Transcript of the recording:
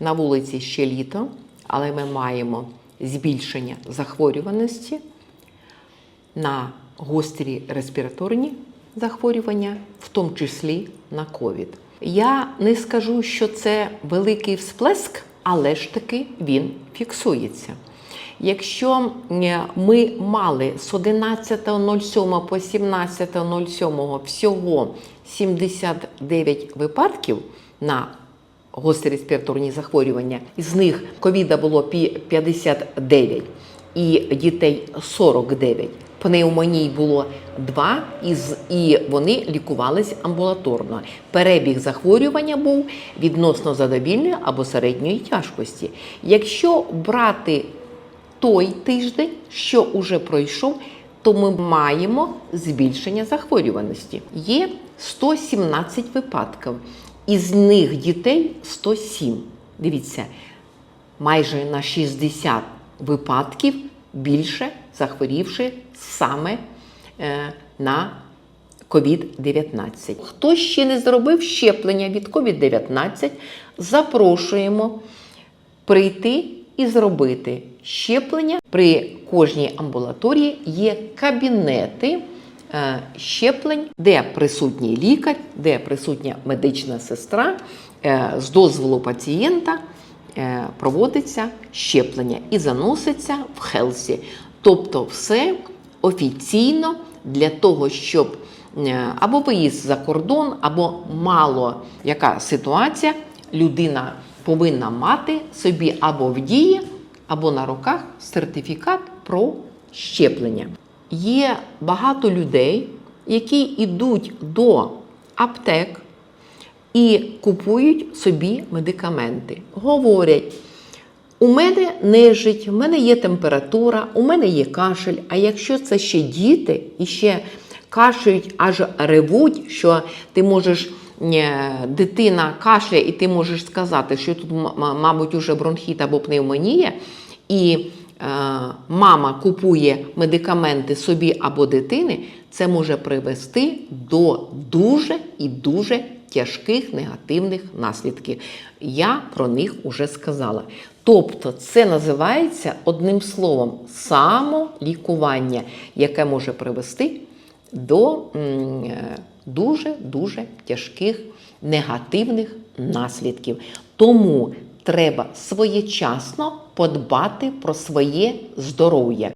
На вулиці ще літо, але ми маємо збільшення захворюваності на гострі респіраторні захворювання, в тому числі на ковід. Я не скажу, що це великий всплеск, але ж таки він фіксується. Якщо е, ми мали з 11.07 по 17.07 всього 79 випадків на гострі респіраторні захворювання, із них ковіда було пі- 59 і дітей 49. Пневмоній було 2, із, і вони лікувались амбулаторно. Перебіг захворювання був відносно задовільної або середньої тяжкості. Якщо брати той тиждень, що уже пройшов, то ми маємо збільшення захворюваності. Є 117 випадків, із них дітей 107. Дивіться, майже на 60 випадків більше захворівши саме е, на COVID-19. Хто ще не зробив щеплення від COVID-19, запрошуємо прийти і зробити щеплення. При кожній амбулаторії є кабінети щеплень, де присутній лікар, де присутня медична сестра е, з дозволу пацієнта е, проводиться щеплення і заноситься в Хелсі. Тобто, все офіційно для того, щоб е, або виїзд за кордон, або мало яка ситуація, людина повинна мати собі або в дії, або на руках сертифікат про щеплення. Є багато людей, які йдуть до аптек і купують собі медикаменти. Говорять, у мене нежить, у мене є температура, у мене є кашель. А якщо це ще діти і ще кашляють, аж ревуть, що ти можеш. е, Дитина кашляє, і ти можеш сказати, що тут, мабуть, уже бронхіт або пневмонія, і мама купує медикаменти собі або дитини, це може привести до дуже і дуже тяжких негативних наслідків. Я про них уже сказала. Тобто, це називається одним словом самолікування, яке може привести до е, дуже-дуже тяжких негативних наслідків. Тому треба своєчасно подбати про своє здоров'я.